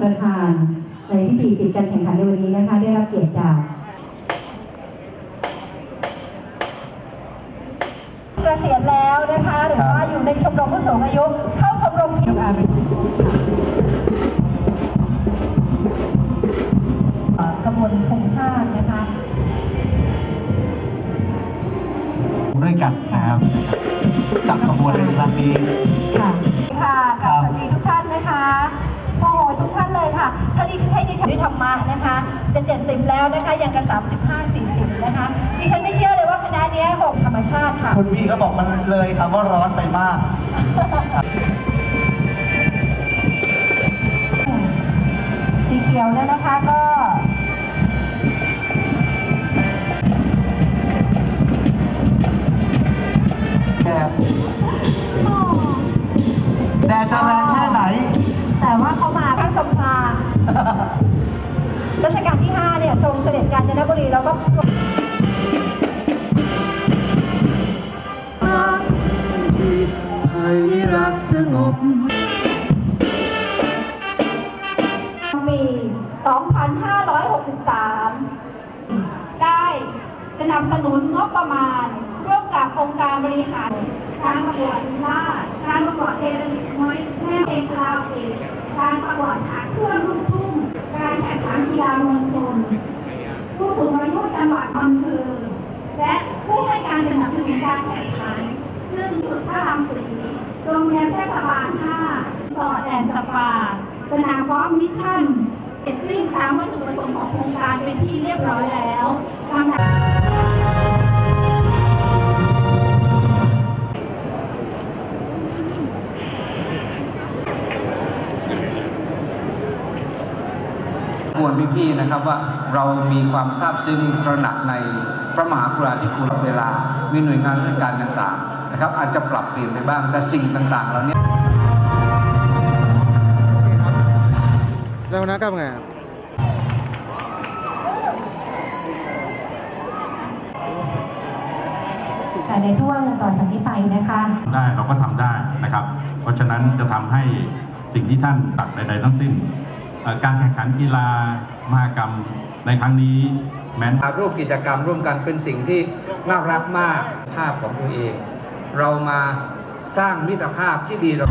ประธานในพิธีปิดการแข่งขันในวันนี้นะคะ ได้รับเกียรติจากเกษียณแล้วนะคะ หรือว่าอยู่ในชมรมผู้สูงอายุ เข้าชมรมผิวอาขบวนธงชาตินะคะด้วยกันนะครับจัดขบวนในครั้งนี้ ดิฉันให้ดิฉันด้วยธรรมะนะคะจะ70 แล้วนะคะยังกับ35 40 นะคะดิฉันไม่เชื่อเลยว่าคณะเนี้ยหกธรรมชาติค่ะคุณพี่เขาบอกมันเลยคำว่าร้อนไปมาก สีเขียวเนี่ยนะคะก็แดดแดดจะแรง กาญจนบุรีแล้วก็ให้รักสงบปี 2563 ได้จะนำสนุนงบประมาณ ร่วมกับองค์การบริหารการประกวดล่าดการประกวดเทเลนิคอยแม่เพลงคาราโอเกะการประกวดหาเครื่องลูกทุ่งการแข่งขันกีฬามวลชน ผู้สูงอายุจังหวัด อำเภอและผู้ให้การสนับสนุนการแข่งขัน ซึ่งสุดพระรามสีโรงเรียนเทศบาล5สอดแอนสปา สนามวอล์กมิชชั่นเสร็จสิ้นตามวัตถุประสงค์ของโครงการเป็นที่เรียบร้อยแล้วลำ มวลพี่ๆนะครับว่าเรามีความซาบซึ้งตระหนักในพระมหากรุณาธิคุณเวลา มีหน่วยงานราชการต่างๆนะครับอาจจะปรับเปลี่ยนไปบ้าง แต่สิ่งต่างๆเหล่านี้แล้วนะกลับไงครับค่ะในช่วงต่อจากนี้ไปนะคะ ได้เราก็ทำได้นะครับ เพราะฉะนั้นจะทำให้สิ่งที่ท่านตัดใดๆทั้งสิ้นเอ่อ การแข่งขันกีฬามหกรรมในครั้งนี้แม้นรูปกิจกรรมร่วมกันเป็นสิ่งที่น่ารักมากภาพของตัวเอง เรามาสร้างมิตรภาพที่ดีเรา